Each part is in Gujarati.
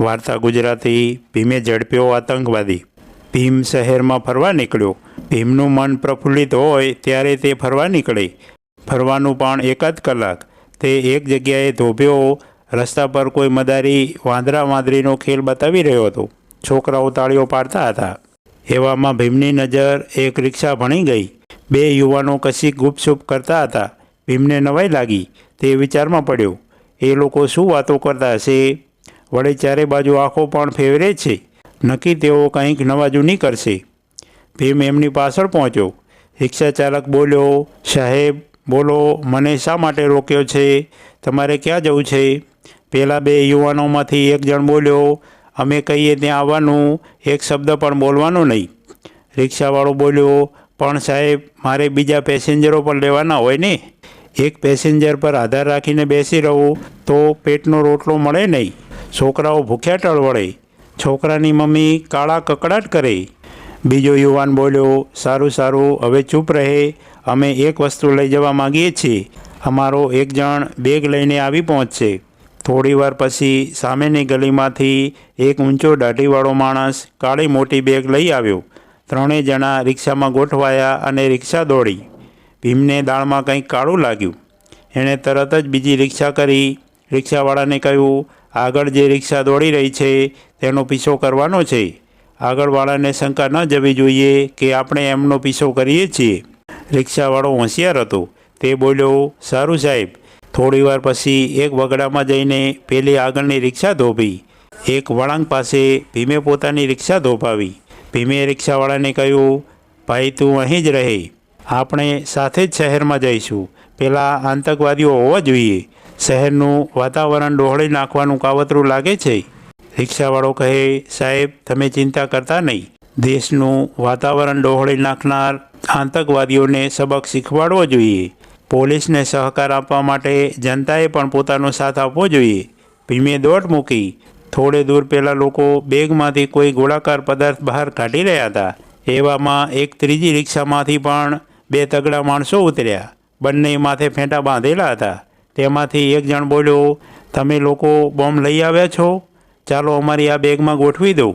વાર્તા ગુજરાતી, ભીમે ઝડપ્યો આતંકવાદી. ભીમ શહેરમાં ફરવા નીકળ્યો. ભીમનું મન પ્રફુલ્લિત હોય ત્યારે તે ફરવા નીકળે. ફરવાનું પણ એકાદ કલાક. તે એક જગ્યાએ ધોભ્યો. રસ્તા પર કોઈ મદારી, વાંદરા વાંદરીનો ખેલ બતાવી રહ્યો હતો. છોકરાઓ તાળીઓ પાડતા હતા. એવામાં ભીમની નજર એક રિક્ષા ભણી ગઈ. બે યુવાનો કશી ગુપસુપ કરતા હતા. ભીમને નવાઈ લાગી. તે વિચારમાં પડ્યો, એ લોકો શું વાતો કરતા હશે? વળી ચારે બાજુ આંખો પણ ફેવરે છે. નક્કી તેઓ કંઈક નવાજું નહીં કરશે. ભીમ એમની પાછળ પહોંચ્યો. રિક્ષા ચાલક બોલ્યો, સાહેબ, બોલો, મને શા માટે રોક્યો છે? તમારે ક્યાં જવું છે? પહેલાં બે યુવાનોમાંથી એક જણ બોલ્યો, અમે કહીએ ત્યાં આવવાનું, એક શબ્દ પણ બોલવાનો નહીં. રિક્ષાવાળો બોલ્યો, પણ સાહેબ, મારે બીજા પેસેન્જરો પણ લેવાના હોય ને. એક પેસેન્જર પર આધાર રાખીને બેસી રહું, તો પેટનો રોટલો મળે નહીં. છોકરાઓ ભૂખ્યા ટળવળે છોકરાની મમ્મી કાળા કકડાટ કરે. બીજો યુવાન બોલ્યો, સારું સારું, હવે ચૂપ રહે. અમે એક વસ્તુ લઈ જવા માંગીએ છીએ. અમારો એક જણ બેગ લઈને આવી પહોંચશે. થોડીવાર પછી સામેની ગલીમાંથી એક ઊંચો દાઢીવાળો માણસ કાળી મોટી બેગ લઈ આવ્યો. ત્રણેય જણા રિક્ષામાં ગોઠવાયા અને રિક્ષા દોડી. ભીમને દાળમાં કંઈક કાળું લાગ્યું. એણે તરત જ બીજી રિક્ષા કરી રિક્ષાવાળાને કહ્યું, આગળ જે રિક્ષા દોડી રહી છે, તેનો પીછો કરવાનો છે. આગળવાળાને શંકા ન જવી જોઈએ કે આપણે એમનો પીછો કરીએ છીએ. રિક્ષાવાળો હોશિયાર હતો. તે બોલ્યો, સારું સાહેબ થોડીવાર પછી એક વગડામાં જઈને પેલી આગળની રિક્ષા ધોપી એક વળાંક પાસે ભીમે પોતાની રિક્ષા ધોપાવી ભીમે રિક્ષાવાળાને કહ્યું, ભાઈ, તું અહીં જ રહે. આપણે સાથે જ શહેરમાં જઈશું. પેલા આતંકવાદીઓ હોવા જોઈએ. શહેરનું વાતાવરણ ડહોળી નાખવાનું કાવતરું લાગે છે. રિક્ષાવાળો કહે, સાહેબ, તમે ચિંતા કરતા નહીં. દેશનું વાતાવરણ ડહોળી નાખનાર આતંકવાદીઓને સબક શીખવાડવો જોઈએ. પોલીસને સહકાર આપવા માટે જનતાએ પણ પોતાનો સાથ આપવો જોઈએ. ભીમે દોટ મૂકી. થોડે દૂર પહેલાં લોકો બેગમાંથી કોઈ ગોળાકાર પદાર્થ બહાર કાઢી રહ્યા હતા. એવામાં એક ત્રીજી રિક્ષામાંથી પણ બે તગડા માણસો ઉતર્યા. બંને માથે ફેંટા બાંધેલા હતા. તેમાંથી એક જણ બોલ્યો, તમે લોકો બોમ્બ લઈ આવ્યા છો? ચાલો અમારી આ બેગમાં ગોઠવી દો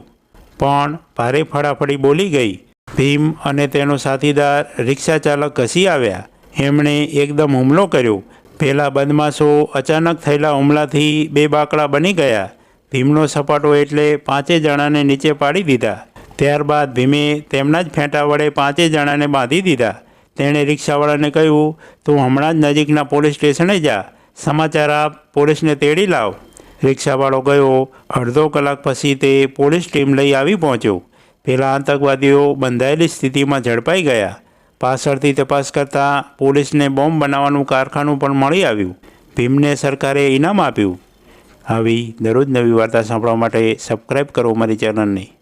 પણ ભારે ફળાફળી બોલી ગઈ. ભીમ અને તેનો સાથીદાર રિક્ષા ચાલક ઘસી આવ્યા. એમણે એકદમ હુમલો કર્યો. પહેલાં બદમાશો અચાનક થયેલા હુમલાથી બે બાકડા બની ગયા. ભીમનો સપાટો એટલે પાંચે જણાને નીચે પાડી દીધા. ત્યારબાદ ભીમે તેમના જ ફેંટા વડે પાંચે જણાને બાંધી દીધા. તેણે રિક્ષાવાળાને કહ્યું, તું હમણાં જ નજીકના પોલીસ સ્ટેશને જા. સમાચાર આપ પોલીસને તેડી લાવ. રિક્ષાવાળો ગયો. અડધો કલાક પછી તે પોલીસ ટીમ લઈ આવી પહોંચ્યો. પેલા આતંકવાદીઓ બંધાયેલી સ્થિતિમાં ઝડપાઈ ગયા. પાછળથી તપાસ કરતાં પોલીસને બોમ્બ બનાવવાનું કારખાનું પણ મળી આવ્યું. ભીમને સરકારે ઇનામ આપ્યું. આવી દરરોજ નવી વાર્તા સાંભળવા માટે સબસ્ક્રાઈબ કરો મારી ચેનલને.